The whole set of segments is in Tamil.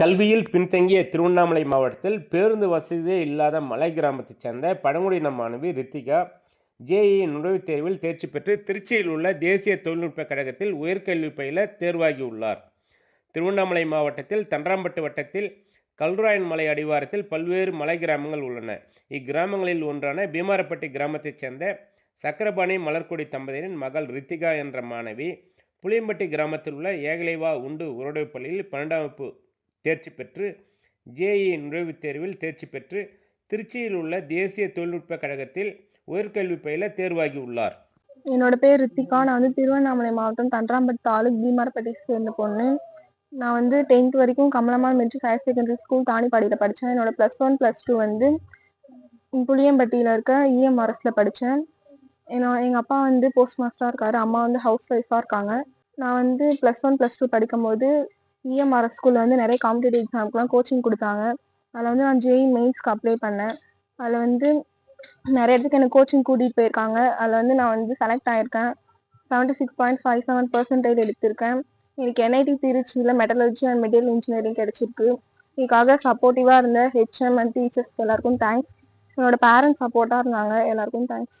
கல்வியில் பின்தங்கிய திருவண்ணாமலை மாவட்டத்தில் பேருந்து வசதியே இல்லாத மலை கிராமத்தைச் சேர்ந்த பழங்குடியின மாணவி ரித்திகா ஜேஇ நுழைவுத் தேர்வில் தேர்ச்சி பெற்று திருச்சியில் உள்ள தேசிய தொழில்நுட்ப கழகத்தில் உயர்கல்வி பயில தேர்வாகியுள்ளார். திருவண்ணாமலை மாவட்டத்தில் தண்டராம்பட்டு வட்டத்தில் கல்ராயன் மலை அடிவாரத்தில் பல்வேறு மலை கிராமங்கள் உள்ளன. இக்கிராமங்களில் ஒன்றான பீமாரப்பட்டி கிராமத்தைச் சேர்ந்த சக்கரபாணி மலர்கொடி தம்பதியின் மகள் ரித்திகா என்ற மாணவி புளியம்பட்டி கிராமத்தில் உள்ள ஏகலைவா உண்டு உரோடைப் பள்ளியில் பன்னெண்டாம் வகுப்பு தேர்ச்சி பெற்று ஜேஇ நுழைவுத் தேர்வில் தேர்ச்சி பெற்று திருச்சியில் உள்ள தேசிய தொழில்நுட்ப கழகத்தில் உயர்கல்வி பயில தேர்வாகியுள்ளார் என்னோட பேர் ரித்திகா. நான் வந்து திருவண்ணாமலை மாவட்டம் தன்றாம்பட்டு தாலுக் பீமாரப்பட்டி சேர்ந்த பொண்ணு. நான் வந்து டென்த் வரைக்கும் Kamalammal matric higher secondary school தானிப்பாடியில் படித்தேன் என்னோட ப்ளஸ் ஒன் ப்ளஸ் டூ வந்து புளியம்பட்டியில் இருக்க இஎம்ஆர்எஸில் படித்தேன் ஏன்னா எங்கள் அப்பா வந்து போஸ்ட் மாஸ்டராக இருக்காரு. அம்மா வந்து ஹவுஸ் ஒய்ஃபாக இருக்காங்க. நான் வந்து ப்ளஸ் ஒன் ப்ளஸ் டூ படிக்கும்போது இஎம்ஆர்எஸ் ஸ்கூலில் வந்து நிறைய காம்படிட்டிவ் எக்ஸாம்க்குலாம் கோச்சிங் கொடுத்தாங்க. அதில் வந்து நான் ஜேஇ மெயின்ஸ்க்கு அப்ளை பண்ணேன். அதில் வந்து நிறைய இடத்துக்கு எனக்கு கோச்சிங் கூட்டிகிட்டு போயிருக்காங்க. அதில் வந்து நான் வந்து select ஆகியிருக்கேன் seventy six point five seven percentage எடுத்திருக்கேன். எனக்கு என்ஐடி திருச்சியில் மெட்டலர்ஜி அண்ட் மெட்டீரியல் இன்ஜினியரிங் கிடச்சிருக்கு. இதுக்காக சப்போர்ட்டிவாக இருந்த ஹெச்எம் அண்ட் டீச்சர்ஸ் எல்லாருக்கும் தேங்க்ஸ் என்னோட பேரண்ட்ஸ் சப்போர்ட்டாக இருந்தாங்க. எல்லாருக்கும் தேங்க்ஸ்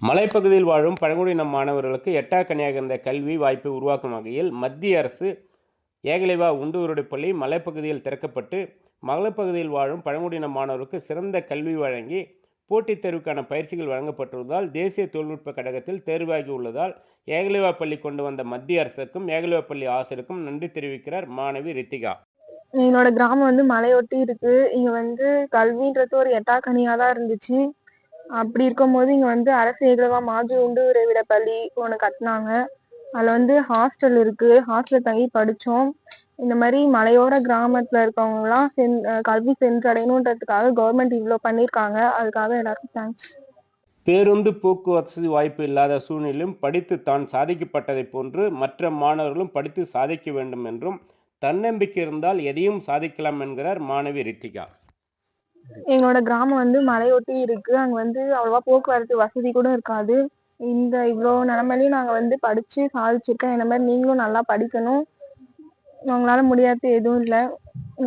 மலைப்பகுதியில் வாழும் பழங்குடியின மாணவர்களுக்கு எட்டாக்கனியாக இருந்த கல்வி வாய்ப்பை உருவாக்கும் வகையில் மத்திய அரசு ஏகலைவா உண்டூருடைய பள்ளி மலைப்பகுதியில் திறக்கப்பட்டு மலைப்பகுதியில் வாழும் பழங்குடியின மாணவருக்கு சிறந்த கல்வி வழங்கி போட்டித் தேர்வுக்கான பயிற்சிகள் வழங்கப்பட்டுள்ளதால் தேசிய தொழில்நுட்ப கழகத்தில் தேர்வாகி உள்ளதால் ஏகலைவா பள்ளி கொண்டு வந்த மத்திய அரசுக்கும் ஏகலைவா பள்ளி ஆசிரியருக்கும் நன்றி தெரிவிக்கிறார் மாணவி ரித்திகா. என்னோட கிராமம் வந்து மலையொட்டி இருக்கு. இங்க வந்து கல்வின்றது ஒரு எட்டாக்கனியா தான் இருந்துச்சு. அப்படி இருக்கும்போது இங்க வந்து அரசு ஏகலவா மாஜி உண்டு உறைவிட பள்ளி ஒன்று கட்டினாங்க. அதுல வந்து ஹாஸ்டல் இருக்கு. ஹாஸ்டல் தங்கி படிச்சோம். இந்த மாதிரி மலையோர கிராமத்துல இருக்கவங்க எல்லாம் சென் கல்வி சென்றடையணுன்றதுக்காக கவர்மெண்ட் இவ்வளோ பண்ணியிருக்காங்க அதுக்காக எல்லாருக்கும் தேங்க்ஸ் பேருந்து போக்குவரத்து வாய்ப்பு இல்லாத சூழ்நிலையும் படித்து தான் சாதிக்கப்பட்டதைப் போன்று மற்ற மாணவர்களும் படித்து சாதிக்க வேண்டும் என்றும் தன்னம்பிக்கை இருந்தால் எதையும் சாதிக்கலாம் என்கிறார் மாணவி ரித்திகா. எங்களோட கிராமம் வந்து மலையொட்டி இருக்கு. அங்க வந்து அவ்வளவா போக்குவரத்து வசதி கூட இருக்காது. இந்த இவ்வளோ நிலமையிலையும் நாங்க வந்து படிச்சு சாதிச்சிருக்கோம். இந்த மாதிரி நீங்களும் நல்லா படிக்கணும். உங்களால முடியாது எதுவும் இல்லை.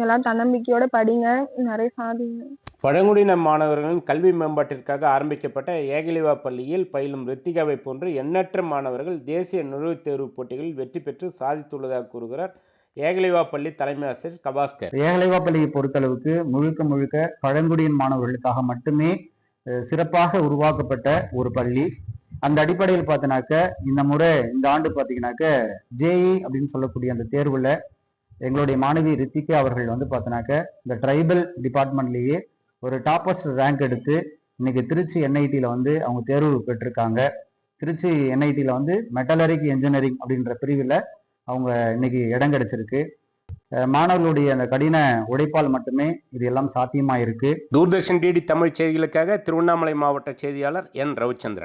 எல்லாம் தன்னம்பிக்கையோட படிங்க. நிறைய சாதிங்க பழங்குடியின மாணவர்களின் கல்வி மேம்பாட்டிற்காக ஆரம்பிக்கப்பட்ட ஏகலிவா பள்ளியில் பயிலும் ரித்திகாவை போன்று எண்ணற்ற மாணவர்கள் தேசிய நுழைவுத் தேர்வுப் போட்டிகளில் வெற்றி பெற்று சாதித்துள்ளதாக கூறுகிறார் ஏகலிவா பள்ளி தலைமை ஆசிரியர் கபாஸ்கர். ஏகலைவா பள்ளியை பொறுத்தளவுக்கு முழுக்க முழுக்க பழங்குடியின் மாணவர்களுக்காக மட்டுமே சிறப்பாக உருவாக்கப்பட்ட ஒரு பள்ளி. அந்த அடிப்படையில் பார்த்தீங்கன்னாக்க இந்த முறை இந்த ஆண்டு பார்த்தீங்கன்னாக்க ஜேஇ அப்படின்னு சொல்லக்கூடிய அந்த தேர்வில் எங்களுடைய மாணவி ரித்திகா அவர்கள் வந்து பார்த்தீங்கன்னாக்க இந்த ட்ரைபல் டிபார்ட்மெண்ட்லேயே ஒரு டாப்பஸ்ட் ரேங்க் எடுத்து இன்னைக்கு திருச்சி என்ஐடியில் வந்து அவங்க தேர்வு பெற்றிருக்காங்க. திருச்சி என்ஐடியில் வந்து மெட்டலரிக் இன்ஜினியரிங் அப்படின்ற பிரிவில் அவங்க இன்னைக்கு இடம் கிடைச்சிருக்கு. மாணவர்களுடைய அந்த கடின உழைப்பால் மட்டுமே இது எல்லாம் சாத்தியமாக இருக்கு தூர்தர்ஷன் டிடி தமிழ் செய்திகளுக்காக திருவண்ணாமலை மாவட்ட செய்தியாளர் என் ரவிச்சந்திரன்.